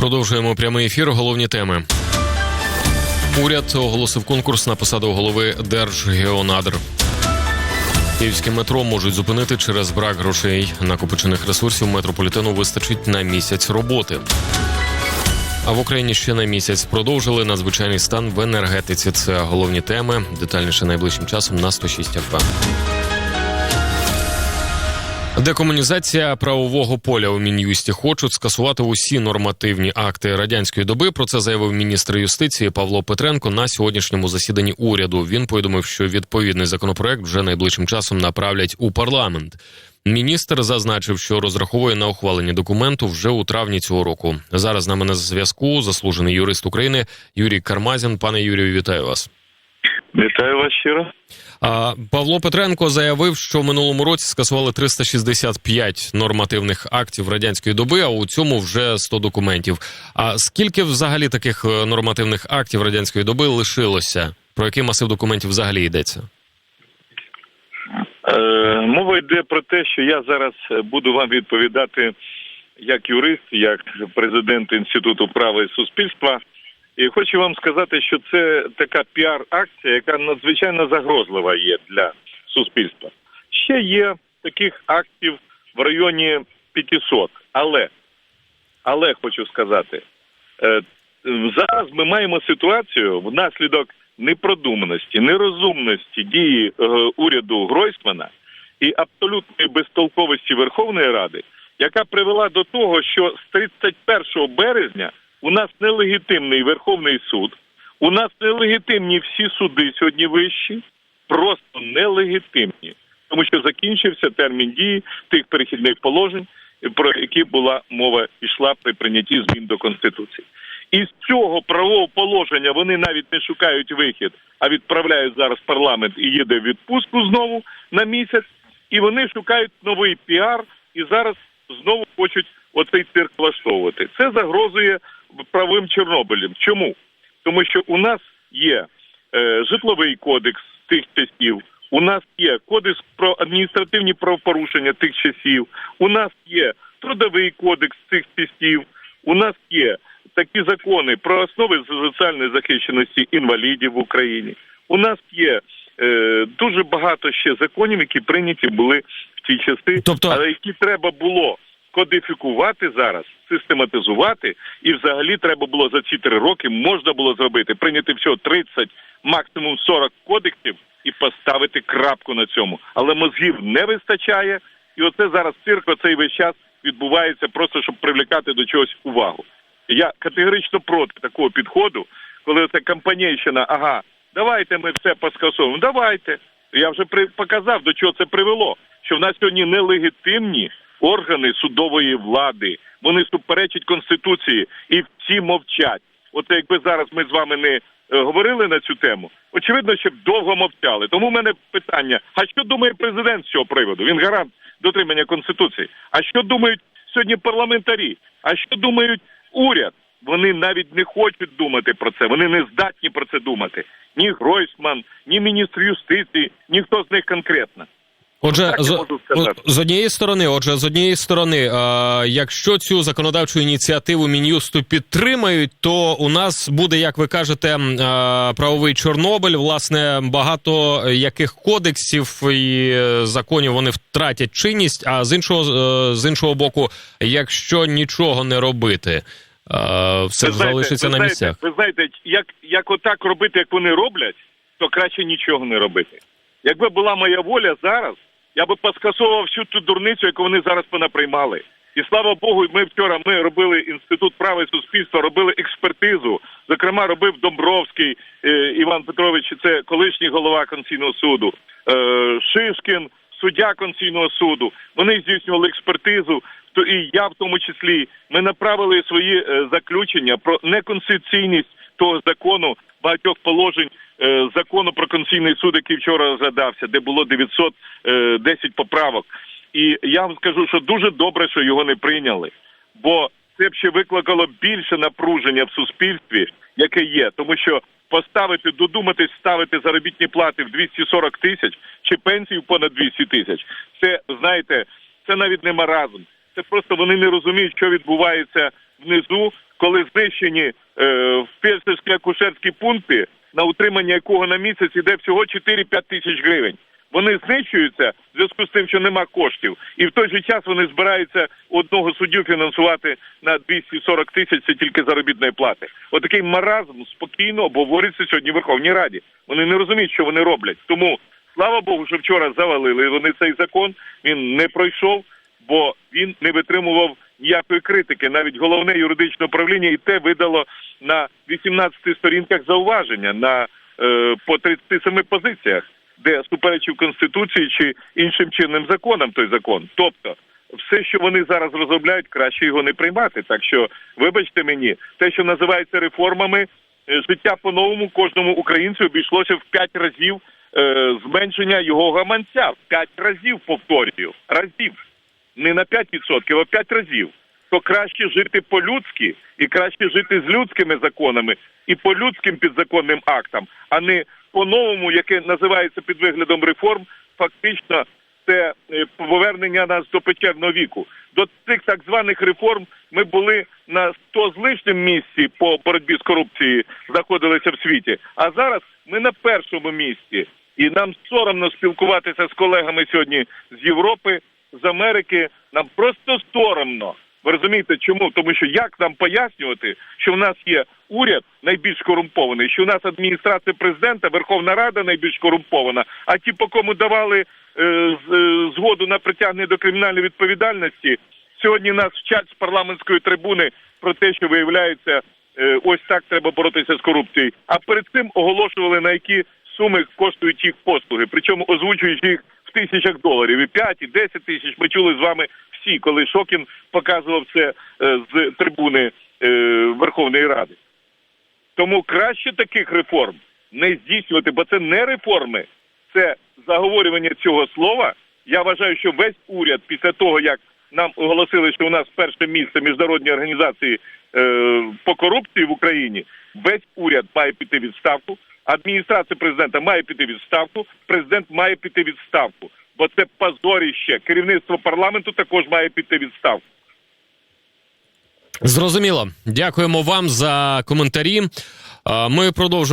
Продовжуємо прямий ефір. Головні теми. Уряд оголосив конкурс на посаду голови Держгеонадр. Київське метро можуть зупинити через брак грошей. Накопичених ресурсів метрополітену вистачить на місяць роботи. А в Україні ще на місяць продовжили надзвичайний стан в енергетиці. Це головні теми. Детальніше найближчим часом на 106 ФМ. Декомунізація правового поля у мін'юсті хочуть скасувати усі нормативні акти радянської доби. Про це заявив міністр юстиції Павло Петренко на сьогоднішньому засіданні уряду. Він повідомив, що відповідний законопроект вже найближчим часом направлять у парламент. Міністр зазначив, що розраховує на ухвалення документу вже у травні цього року. Зараз на зв'язку заслужений юрист України Юрій Кармазін. Пане Юрію, вітаю вас. Вітаю вас щиро. А, Павло Петренко заявив, що в минулому році скасували 365 нормативних актів радянської доби, а у цьому вже 100 документів. А скільки взагалі таких е, нормативних актів радянської доби лишилося? Про який масив документів взагалі йдеться? Е, мова йде про те, що я зараз буду вам відповідати як юрист, як президент інституту права і суспільства. І хочу вам сказати, що це така піар-акція, яка надзвичайно загрозлива є для суспільства. Ще є таких актів в районі 500, але, але хочу сказати, е, зараз ми маємо ситуацію внаслідок непродуманості, нерозумності дії е, уряду Гройсмана і абсолютної безтолковості Верховної Ради, яка привела до того, що з 31 березня у нас нелегітимний Верховний суд, у нас нелегітимні всі суди сьогодні вищі, просто нелегітимні, тому що закінчився термін дії тих перехідних положень, про які була мова йшла при прийнятті змін до конституції. І з цього правового положення вони навіть не шукають вихід, а відправляють зараз парламент і їде в відпустку знову на місяць. І вони шукають новий піар і зараз знову хочуть оцей цирк влаштовувати. Це загрозує правовим Чорнобилем. Чому? Тому що у нас є е, житловий кодекс тих часів, у нас є кодекс про адміністративні правопорушення тих часів, у нас є трудовий кодекс тих часів, у нас є такі закони про основи соціальної захищеності інвалідів в Україні. У нас є е, дуже багато ще законів, які прийняті були в ті часи, Тобто- але які треба було кодифікувати зараз, систематизувати, і взагалі треба було за ці три роки можна було зробити, прийняти всього 30, максимум 40 кодексів і поставити крапку на цьому. Але мозгів не вистачає, і оце зараз цирк оцей весь час відбувається просто щоб привлекати до чогось увагу. Я категорично проти такого підходу, коли це компанійщина, ага, давайте ми все поскасовуємо. Давайте. Я вже при показав, до чого це привело. Що в нас сьогодні нелегітимні органи судової влади. Вони суперечать конституції і всі мовчать. От якби зараз ми з вами не е, говорили на цю тему, очевидно, що б довго мовчали. Тому в мене питання: а що думає президент з цього приводу? Він гарант дотримання конституції. А що думають сьогодні парламентарі? А що думають уряд? Вони навіть не хочуть думати про це. Вони не здатні про це думати. Ні Гройсман, ні міністр юстиції, ніхто з них конкретно. Отже, Так з, з однієї сторони, отже, з однієї сторони, е, якщо цю законодавчу ініціативу мін'юсту підтримають, то у нас буде, як ви кажете, е, правовий Чорнобиль. Власне, багато яких кодексів і е, законів вони втратять чинність. А з іншого е, з іншого боку, якщо нічого не робити, е, все Ви знаєте, залишиться ви на знаєте, місцях. Ви знаєте, як, як отак робити, як вони роблять, то краще нічого не робити. Якби була моя воля зараз, я би поскасовував всю ту дурницю, яку вони зараз понаприймали. І слава Богу, ми вчора ми робили інститут права і суспільства, робили експертизу. Зокрема, робив Домбровський е, Іван Петрович, це колишній голова Конституційного суду, е, Шишкін, суддя Конституційного суду. Вони здійснювали експертизу. То і я в тому числі ми направили свої е, заключення про неконституційність того закону багатьох положень е, закону про конституційний суд, який вчора розглядався, де було 910 поправок. І я вам скажу, що дуже добре, що його не прийняли, бо це б ще викликало більше напруження в суспільстві, яке є, тому що поставити, додуматись ставити заробітні плати в 240 тисяч чи пенсію понад 200 тисяч. Це знаєте, це навіть не маразм. Це просто вони не розуміють, що відбувається внизу, коли знищені е, фельдшерські акушерські пункти, на утримання якого на місяць іде всього 4-5 тисяч гривень. Вони знищуються в зв'язку з тим, що нема коштів, і в той же час вони збираються одного суддю фінансувати на 240 тисяч це тільки заробітної плати. Отакий маразм спокійно обговорюється сьогодні в Верховній Раді. Вони не розуміють, що вони роблять. Тому слава Богу, що вчора завалили вони цей закон. Він не пройшов, бо він не витримував ніякої критики. Навіть головне юридичне управління і те видало на 18 сторінках зауваження на е, по 37 позиціях, де суперечив конституції чи іншим чинним законам той закон. Тобто, все, що вони зараз розробляють, краще його не приймати. Так що, вибачте мені, те, що називається реформами, е, життя по-новому кожному українцю обійшлося в 5 разів е, зменшення його гаманця. В 5 разів повторюю. Разів. Не на 5%, а 5 разів. То краще жити по-людськи і краще жити з людськими законами і по людським підзаконним актам, а не по-новому, яке називається під виглядом реформ, фактично це е, повернення нас до печерного віку. До цих так званих реформ ми були на 100 з лишнім місці по боротьбі з корупцією, знаходилися в світі. А зараз ми на першому місці, і нам соромно спілкуватися з колегами сьогодні з Європи, з Америки. Нам просто соромно. Ви розумієте, чому? Тому що як нам пояснювати, що в нас є уряд найбільш корумпований, що в нас адміністрація президента, Верховна Рада найбільш корумпована, а ті, по кому давали е, е, згоду на притягнення до кримінальної відповідальності, сьогодні нас вчать з парламентської трибуни про те, що виявляється, е, ось так треба боротися з корупцією. А перед цим оголошували на які суми коштують їх послуги, причому озвучуючи їх тисячах доларів, і 5, і 10 тисяч. Ми чули з вами всі, коли Шокін показував це е, з трибуни е, Верховної Ради. Тому краще таких реформ не здійснювати, бо це не реформи, це заговорювання цього слова. Я вважаю, що весь уряд після того, як нам оголосили, що у нас перше місце міжнародній організації е, по корупції в Україні, весь уряд має піти відставку. Адміністрація президента має піти відставку, президент має піти відставку, бо це позоріще. Керівництво парламенту також має піти відставку. Зрозуміло. Дякуємо вам за коментарі. Ми продовжимо.